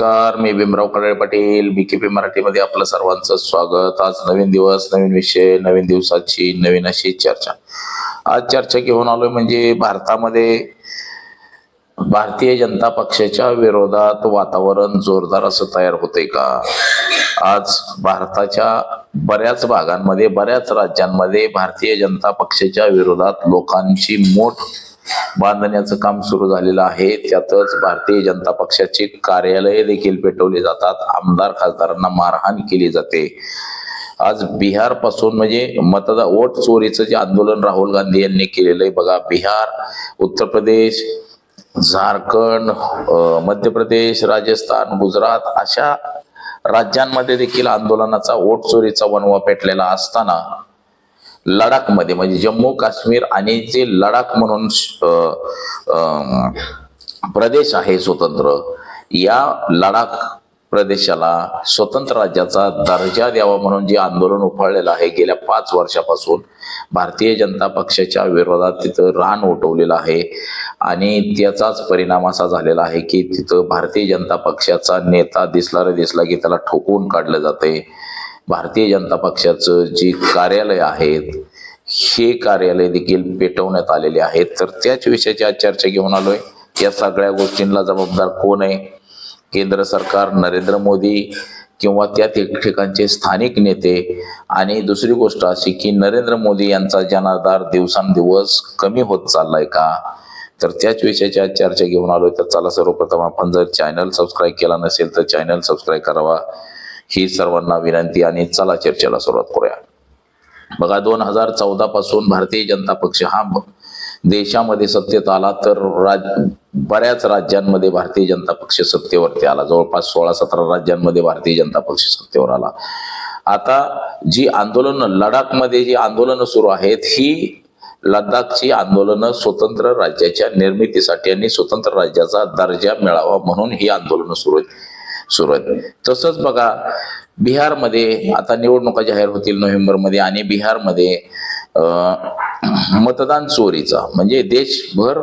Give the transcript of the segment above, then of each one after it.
नमस्कार मी Bhimrao Kadale Patil B K P मराठीमध्ये आपलं सर्वांचं स्वागत. आज नवीन दिवस नवीन विषय नवीन दिवसाची नवीन अशी चर्चा. आज चर्चा घेऊन आलोय म्हणजे भारतामध्ये भारतीय जनता पक्षाच्या विरोधात वातावरण जोरदार असं तयार होतंय का? आज भारताच्या बऱ्याच भागांमध्ये बऱ्याच राज्यांमध्ये भारतीय जनता पक्षाच्या विरोधात लोकांची मोठ बांधण्याचं काम सुरू झालेलं आहे. त्यातच भारतीय जनता पक्षाची कार्यालये देखील पेटवली जातात. आमदार खासदारांना मारहाण केली जाते. आज बिहारपासून म्हणजे मतदार वोट चोरीचं जे आंदोलन राहुल गांधी यांनी केलेलं आहे बघा बिहार उत्तर प्रदेश झारखंड मध्य प्रदेश राजस्थान गुजरात अशा राज्यांमध्ये देखील आंदोलनाचा वोट चोरीचा वणवा पेटलेला असताना लडाखमध्ये म्हणजे जम्मू काश्मीर आणि जे लडाख म्हणून प्रदेश आहे स्वतंत्र या लडाख प्रदेशाला स्वतंत्र राज्याचा दर्जा द्यावा म्हणून जे आंदोलन उफाळलेलं आहे गेल्या पाच वर्षापासून भारतीय जनता पक्षाच्या विरोधात तिथं रान उठवलेलं आहे आणि त्याचाच परिणाम असा झालेला आहे की तिथं भारतीय जनता पक्षाचा नेता दिसला रे दिसला की त्याला ठोकवून काढलं जाते भारतीय जनता पक्षाचं जी कार्यालय आहेत हे कार्यालय देखील पेटवण्यात आलेले आहेत. तर त्याच विषयाची आज चर्चा घेऊन आलोय. या सगळ्या गोष्टींना जबाबदार कोण आहे? केंद्र सरकार नरेंद्र मोदी किंवा त्या ठिकाणचे स्थानिक नेते? आणि दुसरी गोष्ट अशी की नरेंद्र मोदी यांचा जनाधार दिवसांदिवस कमी होत चाललाय का? तर त्याच विषयाची आज चर्चा घेऊन आलोय. तर चला सर्वप्रथम आपण जर चॅनल सबस्क्राईब केला नसेल तर चॅनल सबस्क्राईब करावा. ही सर्वांना विनंती आणि चला चर्चेला सुरुवात करूया. बघा दोन हजार चौदा पासून भारतीय जनता पक्ष हा देशामध्ये सत्तेत आला तर राज बऱ्याच राज्यांमध्ये भारतीय जनता पक्ष सत्तेवरती आला. जवळपास सोळा सतरा राज्यांमध्ये भारतीय जनता पक्ष सत्तेवर आला. आता जी आंदोलन लडाखमध्ये जी आंदोलनं सुरू आहेत ही लडाखची आंदोलनं स्वतंत्र राज्याच्या निर्मितीसाठी आणि स्वतंत्र राज्याचा दर्जा मिळावा म्हणून ही आंदोलनं सुरू आहेत. सुरू आहेत. तसंच बघा बिहारमध्ये आता निवडणुका जाहीर होतील नोव्हेंबरमध्ये आणि बिहारमध्ये मतदान चोरीचा. म्हणजे देशभर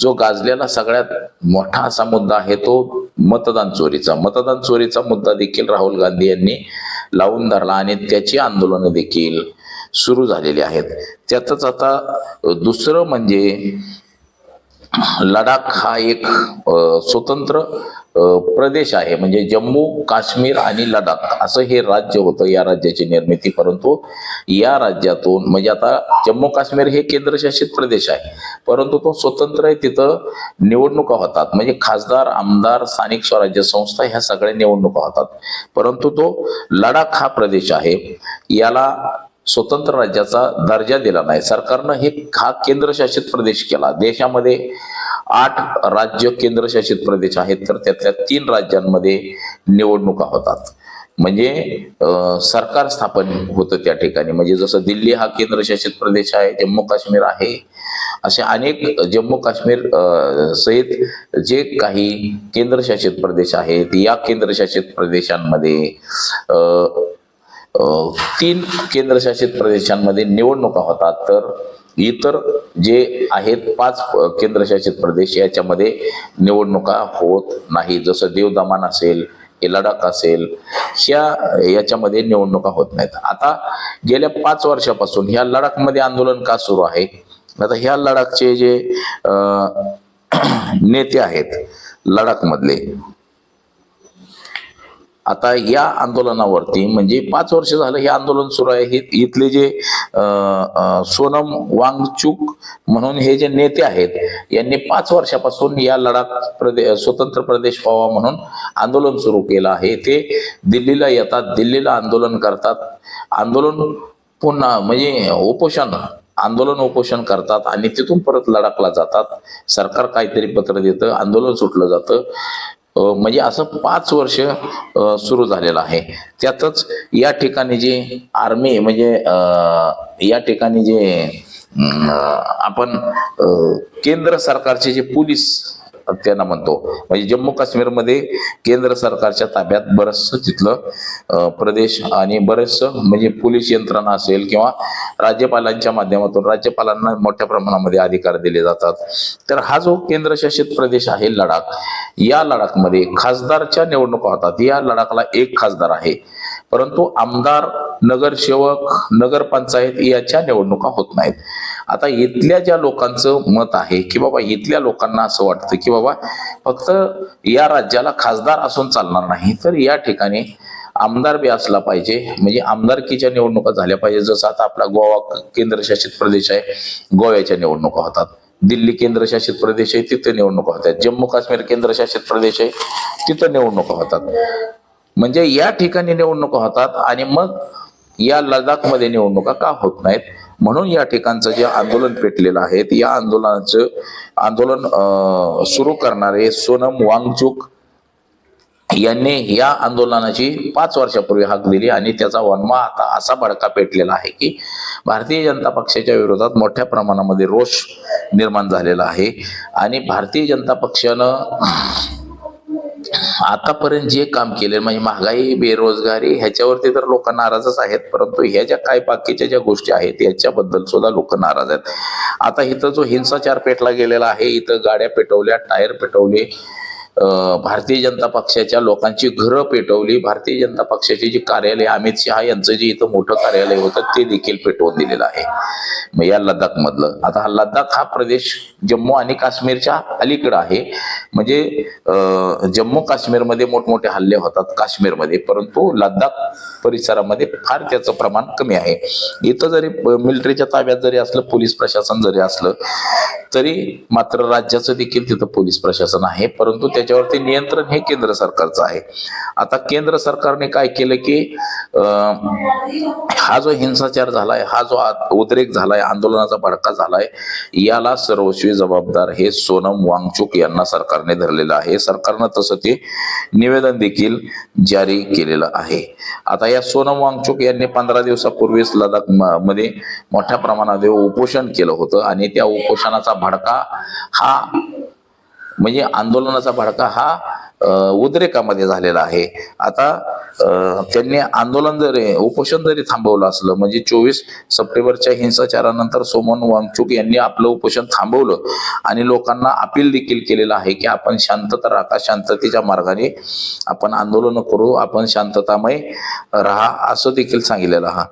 जो गाजलेला सगळ्यात मोठा असा मुद्दा आहे तो मतदान चोरीचा. मतदान चोरीचा मुद्दा देखील राहुल गांधी यांनी लावून धरला आणि त्याची आंदोलनं देखील सुरू झालेली आहेत. त्यातच आता दुसरं म्हणजे लडाख हा एक स्वतंत्र प्रदेश आहे. म्हणजे जम्मू काश्मीर आणि लडाख. असं हे राज्य होतं या राज्याची निर्मिती. परंतु या राज्यातून म्हणजे आता जम्मू काश्मीर हे केंद्रशासित प्रदेश आहे. परंतु तो स्वतंत्र आहे. तिथं निवडणुका होतात. म्हणजे खासदार आमदार स्थानिक स्वराज्य संस्था ह्या सगळ्या निवडणुका होतात. परंतु तो लडाख हा प्रदेश आहे. याला स्वतंत्र राज्याचा दर्जा दिला नाही. सरकारनं हे हा केंद्रशासित प्रदेश केला. देशामध्ये आठ राज्य केंद्रशासित प्रदेश आहेत तर त्यातल्या तीन राज्यांमध्ये निवडणुका होतात. म्हणजे सरकार स्थापन होतं त्या ठिकाणी. म्हणजे जसं दिल्ली हा केंद्रशासित प्रदेश आहे जम्मू काश्मीर आहे असे अनेक जम्मू काश्मीर सहित जे काही केंद्रशासित प्रदेश आहेत या केंद्रशासित प्रदेशांमध्ये तीन केंद्रशासित प्रदेशांमध्ये निवडणुका होतात. तर इतर जे आहेत पाच केंद्रशासित प्रदेश याच्यामध्ये निवडणुका होत नाही जसं देवदमान असेल हे लडाख असेल ह्या याच्यामध्ये निवडणुका होत नाहीत. आता गेल्या पाच वर्षापासून ह्या लडाखमध्ये आंदोलन का सुरू आहे? आता ह्या लडाखचे जे नेते आहेत लडाखमधले आता या आंदोलनावरती म्हणजे पाच वर्ष झालं हे आंदोलन सुरू आहे. हे इथले जे सोनम वांगचूक म्हणून हे जे नेते आहेत यांनी पाच वर्षापासून या लडाख प्रदेश स्वतंत्र प्रदेश व्हावा म्हणून आंदोलन सुरू केलं आहे. ते दिल्लीला येतात दिल्लीला आंदोलन करतात. आंदोलन पुन्हा म्हणजे उपोषण आंदोलन उपोषण करतात आणि तिथून परत लडाखला जातात. सरकार काहीतरी पत्र देतं आंदोलन सुटलं जातं. म्हणजे असं पाच वर्ष सुरू झालेलं आहे. त्यातच या ठिकाणी जे आर्मी म्हणजे या ठिकाणी जे आपण केंद्र सरकारचे जे पोलीस त्यांना म्हणतो. म्हणजे जम्मू काश्मीरमध्ये केंद्र सरकारच्या ताब्यात बरंचसं तिथलं प्रदेश आणि बरेचसं म्हणजे पोलीस यंत्रणा असेल किंवा राज्यपालांच्या माध्यमातून राज्यपालांना मोठ्या प्रमाणामध्ये अधिकार दिले जातात. तर हा जो केंद्रशासित प्रदेश आहे लडाख या लडाखमध्ये खासदारच्या निवडणुका होतात. या लडाखला एक खासदार आहे. परंतु आमदार नगरसेवक नगरपंचायत याच्या निवडणुका होत नाहीत. आता इथल्या ज्या लोकांचं मत आहे की बाबा इथल्या लोकांना असं वाटतं की बाबा फक्त या राज्याला खासदार असून चालणार नाही तर या ठिकाणी आमदार बी असला पाहिजे. म्हणजे आमदारकीच्या निवडणुका झाल्या पाहिजे. जसं आता आपला गोवा केंद्रशासित प्रदेश आहे गोव्याच्या निवडणुका होतात. दिल्ली केंद्रशासित प्रदेश आहे तिथे निवडणुका होतात. जम्मू काश्मीर केंद्रशासित प्रदेश आहे तिथं निवडणुका होतात. म्हणजे या ठिकाणी निवडणुका होतात आणि मग या लडाखमध्ये निवडणुका का होत नाहीत? म्हणून या ठिकाणचं जे आंदोलन पेटलेलं आहे या आंदोलनाचं आंदोलन सुरू करणारे सोनम वांगचूक यांनी या आंदोलनाची पाच वर्षापूर्वी हाक दिली आणि त्याचा वनवा आता असा बडका पेटलेला आहे की भारतीय जनता पक्षाच्या विरोधात मोठ्या प्रमाणामध्ये रोष निर्माण झालेला आहे. आणि भारतीय जनता पक्षानं आतापर्यंत जे काम केले म्हणजे महागाई बेरोजगारी ह्याच्यावरती तर लोक नाराजच आहेत. परंतु ह्या ज्या काय बाकीच्या ज्या गोष्टी आहेत याच्याबद्दल सुद्धा लोक नाराज आहेत. आता इथं जो हिंसाचार पेटला गेलेला आहे इथं गाड्या पेटवल्या टायर पेटवले भारतीय जनता पक्षाच्या लोकांची घरं पेटवली. भारतीय जनता पक्षाचे जे कार्यालय अमित शहा यांचं जे इथं मोठं कार्यालय होतं ते देखील पेटवून दिलेलं आहे. मग या लडाख मधलं आता हा लडाख हा प्रदेश जम्मू आणि काश्मीरच्या अलीकडं आहे. म्हणजे जम्मू काश्मीरमध्ये मोठमोठे हल्ले होतात काश्मीरमध्ये. परंतु लद्दाख परिसरामध्ये फार त्याचं प्रमाण कमी आहे. इथं जरी मिलिटरीच्या ताब्यात जरी असलं पोलीस प्रशासन जरी असलं तरी मात्र राज्याचं देखील तिथं पोलीस प्रशासन आहे. परंतु त्या त्याच्यावरती नियंत्रण हे केंद्र सरकारचं आहे. आता केंद्र सरकारने काय केलं की हा जो हिंसाचार झालाय हा जो उद्रेक झालाय आंदोलनाचा भडका झालाय याला सर्वस्वी जबाबदार हे सोनम वांगचुक यांना सरकारने धरलेलं आहे. सरकारनं तसं ते निवेदन देखील जारी केलेलं आहे. आता या सोनम वांगचुक यांनी पंधरा दिवसापूर्वीच लडाख म- मध्ये मोठ्या प्रमाणात उपोषण केलं होतं आणि त्या उपोषणाचा भडका हा म्हणजे आंदोलनाचा भडका हा उद्रेकामध्ये झालेला आहे. आता त्यांनी आंदोलन जरी उपोषण जरी थांबवलं असलं म्हणजे चोवीस सप्टेंबरच्या हिंसाचारानंतर सोमन वांगचूक यांनी आपलं उपोषण थांबवलं आणि लोकांना अपील देखील केलेलं आहे की आपण शांतता राखा शांततेच्या मार्गाने आपण आंदोलन करू आपण शांततामय राहा असं देखील सांगितलेलं हा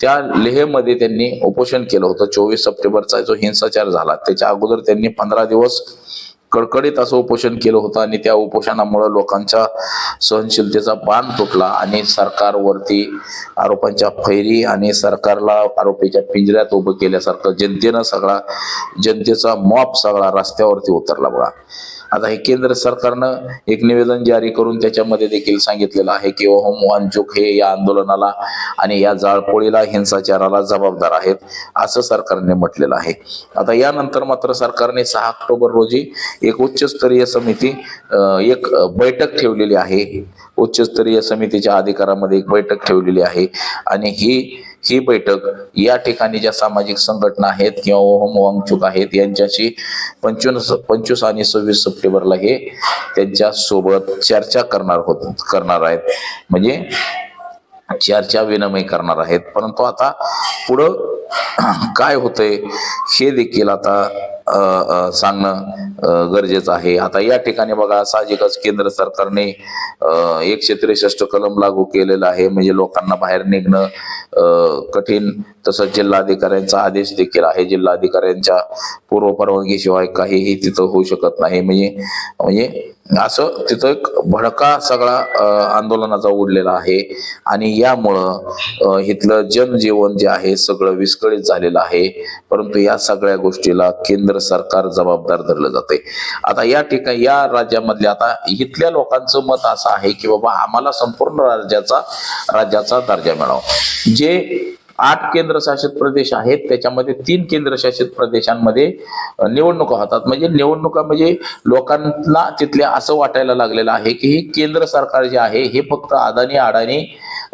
त्या लेहमध्ये त्यांनी उपोषण केलं होतं. चोवीस सप्टेंबरचा जो हिंसाचार झाला त्याच्या अगोदर त्यांनी पंधरा दिवस कडकडीत असं उपोषण केलं होतं आणि त्या उपोषणामुळे लोकांच्या सहनशीलतेचा बाण तुटला आणि सरकारवरती आरोपांच्या फैरी आणि सरकारला आरोपीच्या पिंजऱ्यात उभं केल्यासारखं जनतेनं सगळा जनतेचा मॉप सगळा रस्त्यावरती उतरला बघा. आता हे केंद्र सरकारनं एक निवेदन जारी करून त्याच्यामध्ये देखील सांगितलेलं आहे की ओहम वांचूक हे या आंदोलनाला आणि या जाळपोळीला हिंसाचाराला जबाबदार आहेत असं सरकारने म्हटलेलं आहे. आता यानंतर मात्र सरकारने सहा ऑक्टोबर रोजी एक उच्चस्तरीय समिती एक बैठक ठेवलेली आहे. उच्चस्तरीय समितीच्या अधिकारामध्ये एक बैठक ठेवलेली आहे. आणि ही ही बैठक या ठिकाणी ज्या सामाजिक संघटना आहेत किंवा ओहम वांगचुक आहेत यांच्याशी पंचवीस पंचवीस आणि सव्वीस सप्टेंबरला हे त्यांच्यासोबत चर्चा करणार होत करणार आहेत. म्हणजे चर्चा विनिमय करणार आहेत. परंतु आता पुढं काय होतंय हे देखील आता सांगणं गरजेचं आहे. आता या ठिकाणी बघा साहजिकच केंद्र सरकारने एकशे त्रेसष्ट कलम लागू केलेलं आहे. म्हणजे लोकांना बाहेर निघणं कठीण तसंच जिल्हाधिकाऱ्यांचा आदेश देखील आहे. जिल्हाधिकाऱ्यांच्या पूर्व परवानगीशिवाय काहीही तिथं होऊ शकत नाही. म्हणजे म्हणजे असं तिथं एक भडका सगळा आंदोलनाचा उडलेला आहे. आणि यामुळं इथलं जनजीवन जे आहे सगळं विस्कळीत झालेलं आहे. परंतु या सगळ्या गोष्टीला केंद्र सरकार जबाबदार धरलं जाते. आता या ठिकाणी या राज्यामधले आता इथल्या लोकांचं मत असं आहे की बाबा आम्हाला संपूर्ण राज्याचा राज्याचा दर्जा मिळावा. जे आठ केंद्रशासित प्रदेश आहेत. त्याच्यामध्ये तीन केंद्रशासित प्रदेशांमध्ये निवडणुका होतात. म्हणजे निवडणुका म्हणजे लोकांना तिथल्या असं वाटायला लागलेलं आहे की हे केंद्र सरकार जे आहे हे फक्त अदानी अडाणी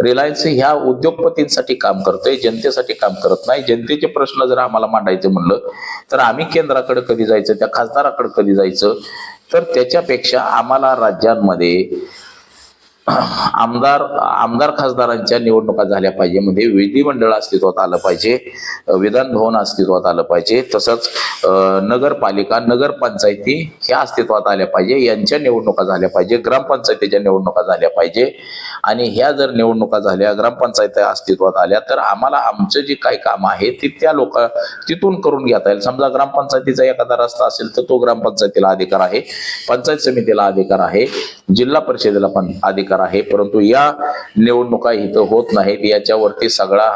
रिलायन्स ह्या उद्योगपतींसाठी काम करतोय जनतेसाठी काम करत नाही. जनतेचे प्रश्न जर आम्हाला मांडायचे म्हणलं तर आम्ही केंद्राकडे कधी जायचं त्या खासदाराकडे कधी जायचं? तर त्याच्यापेक्षा आम्हाला राज्यांमध्ये आमदार आमदार खासदारांच्या निवडणुका झाल्या पाहिजे. म्हणजे विधिमंडळ अस्तित्वात आलं पाहिजे विधान भवन अस्तित्वात आलं पाहिजे तसंच नगरपालिका नगरपंचायती ह्या अस्तित्वात आल्या पाहिजे यांच्या निवडणुका झाल्या पाहिजे ग्रामपंचायतीच्या निवडणुका झाल्या पाहिजे. आणि ह्या जर निवडणुका झाल्या ग्रामपंचायत अस्तित्वात आल्या तर आम्हाला आमचं जे काही काम आहे ते त्या लोक तिथून करून घेता येईल. समजा ग्रामपंचायतीचा एखादा रस्ता असेल तर तो ग्रामपंचायतीला अधिकार आहे पंचायत समितीला अधिकार आहे जिल्हा परिषदेला पण अधिकार आहे परंतु या निवडणुका इथं होत नाहीत. याच्यावरती सगळा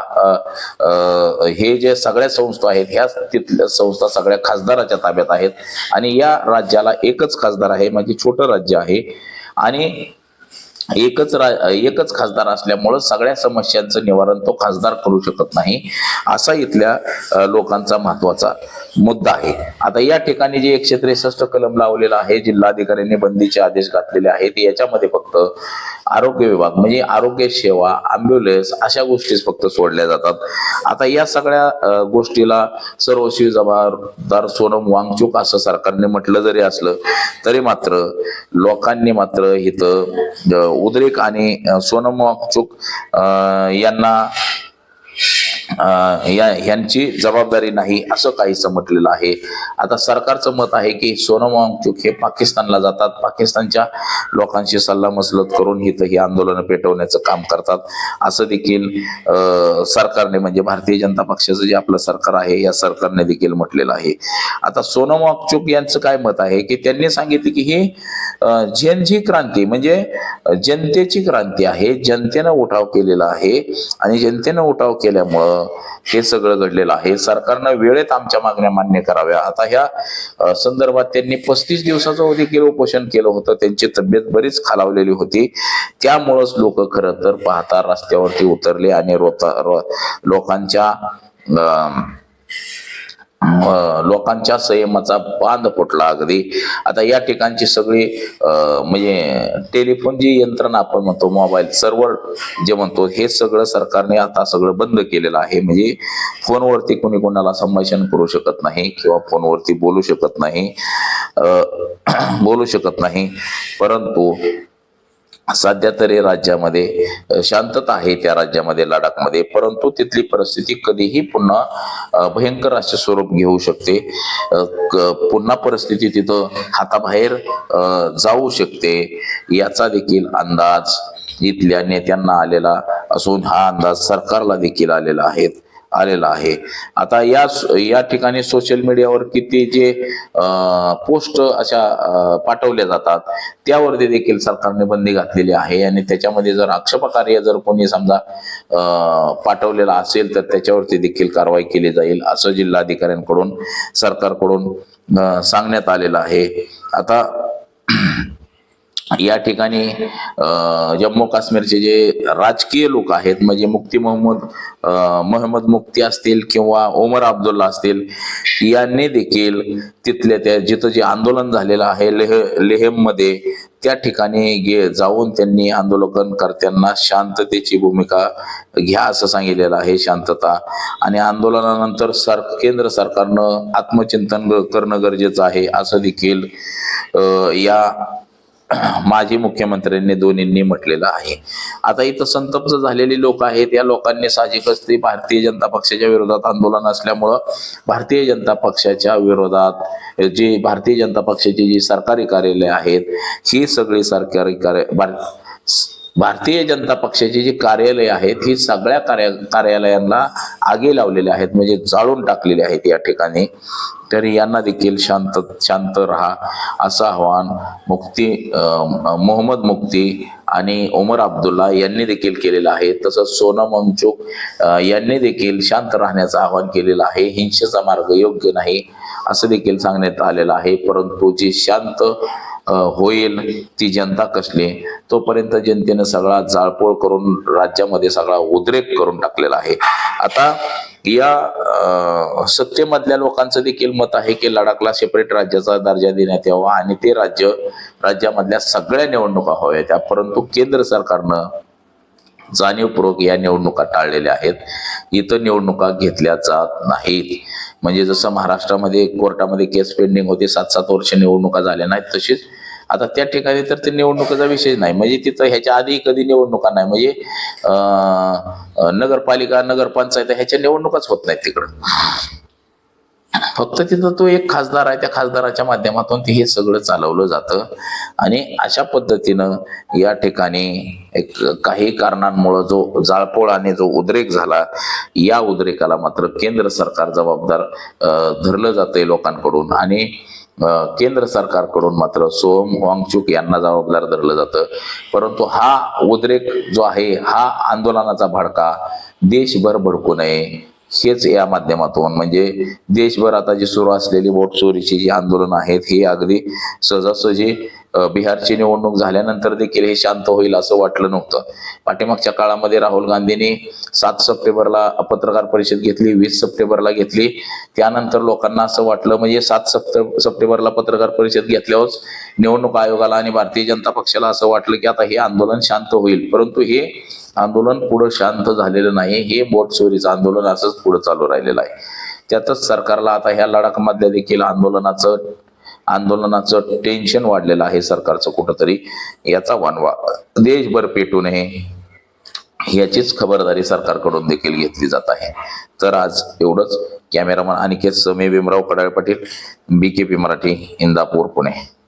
हे जे सगळ्या संस्था आहेत ह्या तिथल्या संस्था सगळ्या खासदाराच्या ताब्यात आहेत. आणि या राज्याला एकच खासदार आहे म्हणजे छोटं राज्य आहे. आणि एकच रा एकच खासदार असल्यामुळं सगळ्या समस्यांचं निवारण तो खासदार करू शकत नाही. असा इथल्या लोकांचा महत्त्वाचा मुद्दा आहे. आता या ठिकाणी जे एकशे त्रेसष्ट कलम लावलेला आहे जिल्हाधिकाऱ्यांनी बंदीचे आदेश घातलेले आहेत याच्यामध्ये फक्त आरोग्य विभाग म्हणजे आरोग्य सेवा अँब्युलन्स अशा गोष्टीच फक्त सोडल्या जातात. आता या सगळ्या गोष्टीला सर्वस्वी जबाबदार सोनम वांगचूक असं सरकारने म्हटलं जरी असलं तरी मात्र लोकांनी मात्र इथं उद्रेक आणि सोनम वांगचूक यांना या ह्यांची जबाबदारी नाही असं काही म्हटलेलं आहे. आता सरकारचं मत आहे की सोनम वांगचूक हे पाकिस्तानला जातात. पाकिस्तानच्या लोकांशी सल्लामसलत करून इथं ही आंदोलनं पेटवण्याचं काम करतात. असं देखील सरकारने म्हणजे भारतीय जनता पक्षाचं जे आपलं सरकार आहे या सरकारने देखील म्हटलेलं आहे. आता सोनम वांगचूक यांचं काय मत आहे की त्यांनी सांगितले की ही अं, जनजी क्रांती म्हणजे जनतेची क्रांती आहे जनतेनं उठाव केलेला आहे आणि जनतेनं उठाव केल्यामुळं हे सगळं घडलेलं आहे. सरकारनं वेळेत आमच्या मागण्या मान्य कराव्या. आता ह्या संदर्भात त्यांनी पस्तीस दिवसाचं देखील उपोषण केलं होतं. त्यांची तब्येत बरीच खालावलेली होती. त्यामुळंच लोक खरं तर पाहता रस्त्यावरती उतरले आणि रोता रो- लोकांच्या अं, लोकांच्या संयमाचा बांध फुटला अगदी. आता या ठिकाणची सगळी म्हणजे टेलिफोन जी यंत्रणा आपण म्हणतो मोबाईल सर्व्हर जे म्हणतो हे सगळं सरकारने आता सगळं बंद केलेलं आहे. म्हणजे फोनवरती कोणी कोणाला संभाषण करू शकत नाही किंवा फोनवरती बोलू शकत नाही. बोलू शकत नाही. परंतु सध्या तरी राज्यामध्ये शांतता आहे त्या राज्यामध्ये लडाखमध्ये परंतु तिथली परिस्थिती कधीही पुन्हा भयंकर असे स्वरूप घेऊ शकते. क- पुन्हा परिस्थिती तिथं हाताबाहेर जाऊ शकते. याचा देखील अंदाज इथल्या नेत्यांना आलेला असून हा अंदाज सरकारला देखील आलेला आहे. आलेला आहे. आता या या ठिकाणी सोशल मीडियावर किती जे पोस्ट अशा पाठवल्या जातात त्यावरती देखील सरकारने बंदी घातलेली आहे. आणि त्याच्यामध्ये जर आक्षेपकार्य जर कोणी समजा पाठवलेला असेल तर त्याच्यावरती देखील कारवाई केली जाईल असं जिल्हाधिकाऱ्यांकडून सरकारकडून सांगण्यात आलेलं आहे. आता या ठिकाणी जम्मू काश्मीरचे जे राजकीय लोक आहेत म्हणजे मुक्ती मोहम्मद मोहम्मद मुक्ती असतील किंवा ओमर अब्दुल्ला असतील यांनी देखील तिथल्या त्या जिथं जे आंदोलन झालेलं आहे लेह लेहेममध्ये त्या ठिकाणी गे जाऊन त्यांनी आंदोलनकर्त्यांना शांततेची भूमिका घ्या असं सांगितलेलं आहे शांतता. आणि आंदोलनानंतर सर केंद्र सरकारनं आत्मचिंतन करणं गरजेचं आहे असं देखील या माजी मुख्यमंत्र्यांनी दोन्हींनी म्हटलेलं आहे. आता इथं संतप्त झालेली लोक आहेत. या लोकांनी साहजिकच ते भारतीय जनता पक्षाच्या विरोधात आंदोलन असल्यामुळं भारतीय जनता पक्षाच्या विरोधात जे भारतीय जनता पक्षाची जी सरकारी कार्यालय आहेत ही सगळी सरकारी कार्य भार- भारतीय जनता पक्षाची जी कार्यालय आहेत ही सगळ्या कार्या कार्यालयांना आगी लावलेले आहेत म्हणजे जाळून टाकलेले आहेत या ठिकाणी. तर यांना देखील शांत शांत राहा असं आव्हान मुक्ती मोहम्मद मुक्ती आणि उमर अब्दुल्ला यांनी देखील केलेलं आहे. तसंच सोनम वांगचूक यांनी देखील शांत राहण्याचं आवाहन केलेलं आहे. हिंसेचा मार्ग योग्य नाही असं देखील सांगण्यात आलेलं आहे. परंतु जी शांत होईल ती जनता कसली तोपर्यंत जनतेनं सगळा जाळपोळ करून राज्यामध्ये सगळा उद्रेक करून टाकलेला आहे. आता या सत्तेमधल्या लोकांचं देखील मत आहे की लडाखला सेपरेट राज्याचा दर्जा देण्यात यावा आणि ते राज्य राज्यामधल्या सगळ्या निवडणुका हव्या त्या परंतु केंद्र सरकारनं जाणीवपूर्वक या निवडणुका टाळलेल्या आहेत. इथं निवडणुका घेतल्या जात नाहीत. म्हणजे जसं महाराष्ट्रामध्ये कोर्टामध्ये केस पेंडिंग होते सात सात वर्ष निवडणुका झाल्या नाहीत तशीच. आता त्या ठिकाणी तर ते निवडणुकीचा विषय नाही. म्हणजे तिथं ह्याच्या आधी कधी निवडणुका नाही. म्हणजे नगरपालिका नगरपंचायत ह्याच्या निवडणुकाच होत नाहीत तिकडं. फक्त तिथं तो एक खासदार आहे त्या खासदाराच्या माध्यमातून ते हे सगळं चालवलं जातं. आणि अशा पद्धतीनं या ठिकाणी एक काही कारणांमुळं जो जाळपोळ आणि जो उद्रेक झाला या उद्रेकाला मात्र केंद्र सरकार जबाबदार धरलं जातंय लोकांकडून. आणि केंद्र सरकारकडून मात्र सोम वांगचुक यांना जबाबदार धरलं जातं. परंतु हा उद्रेक जो आहे हा आंदोलनाचा भडका देशभर भडकू नये. हेच या माध्यमातून. म्हणजे देशभर आता जी सुरू असलेली बोट चोरीची जी आंदोलन आहेत ही अगदी सहजासहजी बिहारची निवडणूक झाल्यानंतर देखील हे शांत होईल असं वाटलं नव्हतं. पाठीमागच्या काळामध्ये राहुल गांधींनी सात सप्टेंबरला पत्रकार परिषद घेतली वीस सप्टेंबरला घेतली. त्यानंतर लोकांना असं वाटलं म्हणजे सात सप्ट सप्टेंबरला पत्रकार परिषद घेतल्यावर निवडणूक आयोगाला आणि भारतीय जनता पक्षाला असं वाटलं की आता हे आंदोलन शांत होईल. परंतु हे आंदोलन पुढं शांत झालेलं नाही. हे बोट चोरीचं आंदोलन असंच पुढे चालू राहिलेलं आहे. त्यातच सरकारला आता ह्या लडाखमधल्या देखील आंदोलनाचं आंदोलनाचं टेन्शन वाढलेलं आहे सरकारचं कुठंतरी. याचा वानवा देशभर पेटू नये याचीच खबरदारी सरकारकडून देखील घेतली जात आहे. तर आज एवढंच. Cameraman Aniket Sami Bhimrao Kadale Patil P Marathi Indapur Pune.